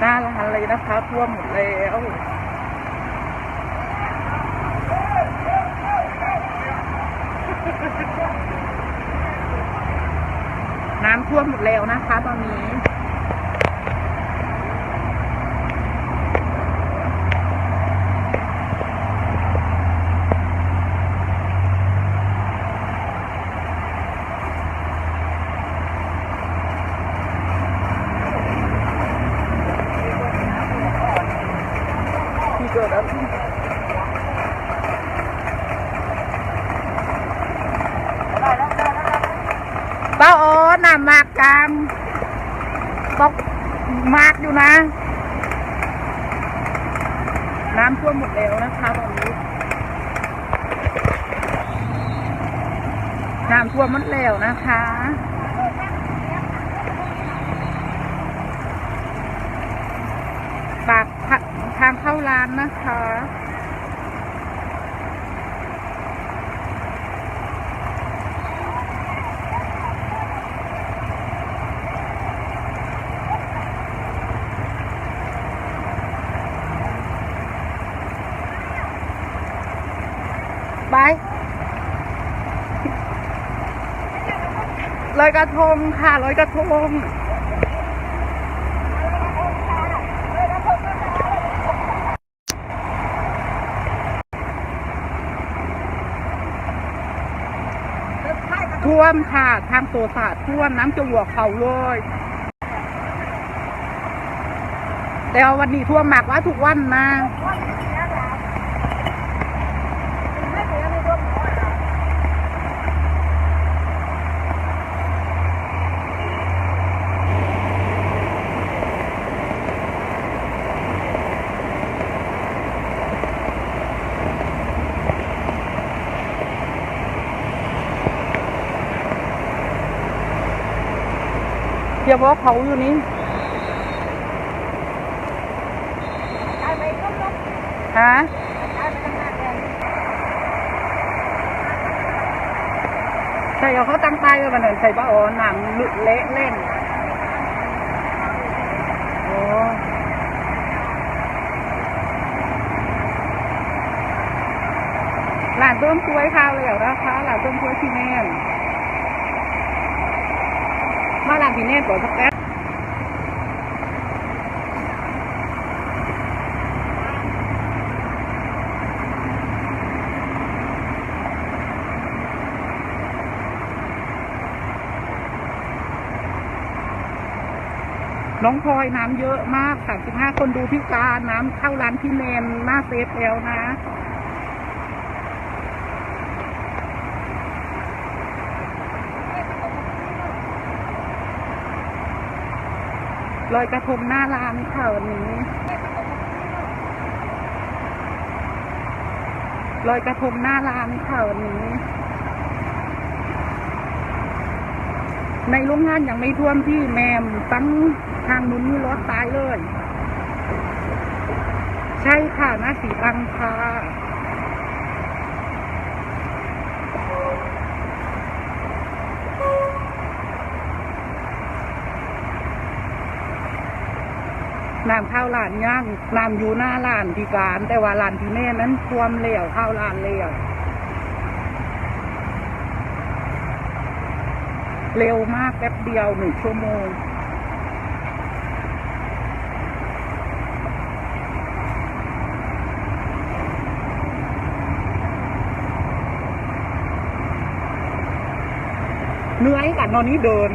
หน้าร้านเลยนะคะท่วมหมดแล้วน้ำท่วมหมดแล้วนะคะ ตอนนี้ ที่เกิดอะไรขึ้นป้าโอ้ น้ำมากกามตกมากอยู่นะ น้ำท่วมหมดแล้วนะคะตอนนี้ น้ำท่วมหมดแล้วนะคะปากทะทางเข้าร้านนะคะ ไปลอยกระทงค่ะลอยกระทงท่วมค่ะ ทางตัวสาดท่วมน้ำจะหัวเขาเลยแต่ว,วันนี้ท่วมมากว่าทุกวันนะ เดี๋ยวว่าเขาอยู่นี่ฮะใช่เอาเขาตั้งป้ายไว้บันเดินใส่ป้าอ๋อหนังลุเละเล่นโอ้หลานต้มกล้วยข้าวเลยเหรอนะคะหลานต้มกล้วยที่แน่าร้านพี่เนตก่อนสักแป๊บน้องพลอยน้ำเยอะมาก35คนดูพิการน้ำเข้าร้านพี่เนนหน้าเซฟแล้วนะ ลอยกระทงหน้าร้านค่ะวันนี้ลอยกระทงหน้าร้านค่ะวันนี้ ในโรงงานยังไม่ท่วมที่แมมตั้งทางนุ้นนี่รถตายเลย ใช่ค่ะหน้าสีตังค่ะ น้ำข้าวหลานย่างน้ำอยู่หน้าร้านพิการ แต่ว่าร้านที่แม่นั้นท่วมเหลวข้าวร้านเหลวเร็วมากแป๊บเดียวหนึ่งชั่วโมงเหนื่อยกันนอนนี้เดิน